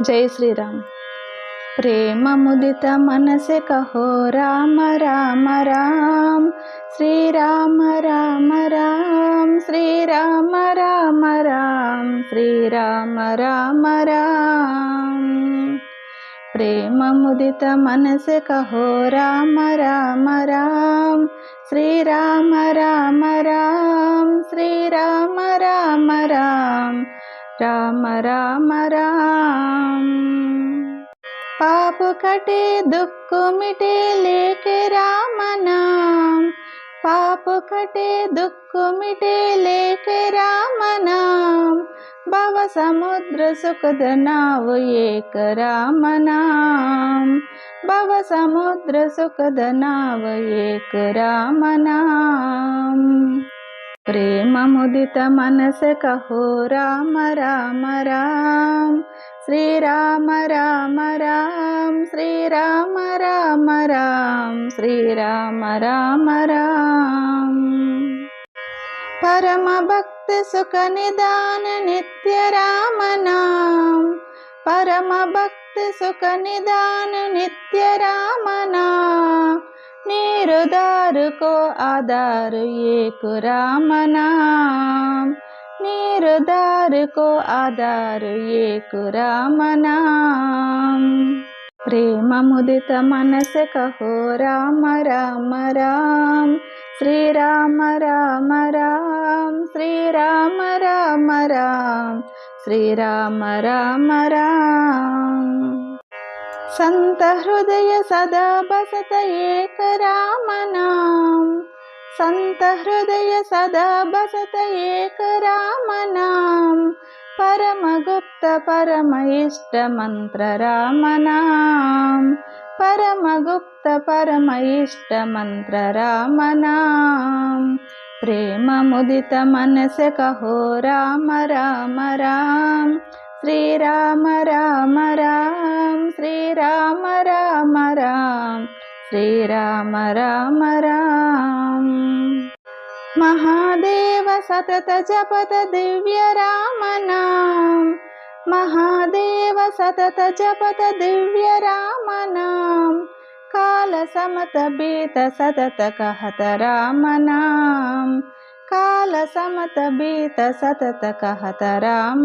జై శ్రీరామ్ ప్రేమ ముదిత మనసె కహో రామ రామ రామ్ శ్రీరామ రామ రామ్ శ్రీరామ రామ రామ్ శ్రీరామ రామ రామ్ ప్రేమ ముదిత మనసె కహో రామ రామ రామ్ శ్రీరామ రామ రామ రామ రామ. పాపు కటే దుఃఖ మిటే లేకే రామ నామ. పాపు కటే దుఃఖ మిటే లేకే రామ నామ. భవ సముద్ర సుఖద నావు ఏక రామ నామ. భవ సముద్ర సుఖద నావు ఏక రామ నామ. ప్రేమ ముదిత మనస కహో రామ రామ రామ్ శ్రీరామ రామ రామ్ శ్రీరామ రామ రామ్ శ్రీరామ రామ రామ్ పరమ భక్తి సుఖ నిదాన నిత్య రామ నామ్ పరమ భక్తి సుఖ నిదాన నిత్య రామ నామ్ నీరు దారుకో ఆధారు ఏకు రామ నామ్ నీరు దారుకో ఆధారు ఏకు రామ ప్రేమ ముదిత మనస కహో రామ రామ రామ. శ్రీరామ రామ రామ శ్రీరామ రామ రామ. శ్రీరామ రామ రామ. సంత హృదయ సదా బసత ఏక రామనాం. సంత హృదయ సదా బసత ఏక రామనాం. పరమగుప్త పరమ ఇష్ట మంత్ర రామనాం. పరమగుప్త పరమ ఇష్ట మంత్ర రామనాం. ప్రేమ ముదిత మనస కహో రామ రామ రామ్. श्रीराम राम राम श्रीराम राम राम श्रीराम राम राम। महादेव सतत जपत दिव्य राम नाम महादेव सतत जपत दिव्य राम नाम काल समत बीत सतत कहत राम नाम। కాల సమత బీత సతత కహత రామ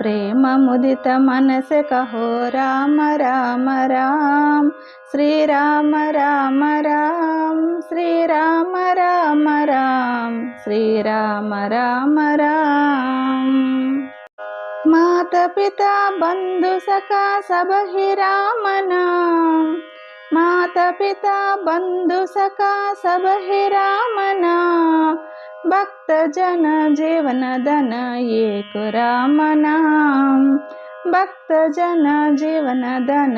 ప్రేమ ముదిత మనస కహో రామ రామ రామ్ శ్రీరామ రామ రామ్ శ్రీరామ రామ రామ్ శ్రీరామ రామ రామ్ మాత పిత బంధు సఖా సభ హి రామ నామ్ माता पिता बंधु सखा सब हे राम नाम भक्त जन जीवन धन एक राम नाम भक्त जन जीवन धन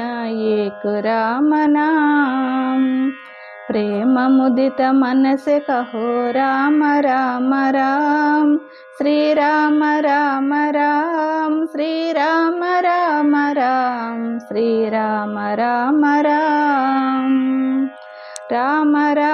एक राम नाम प्रेम मुदित मन से कहो राम राम राम श्री राम राम राम श्री राम राम राम श्री राम राम राम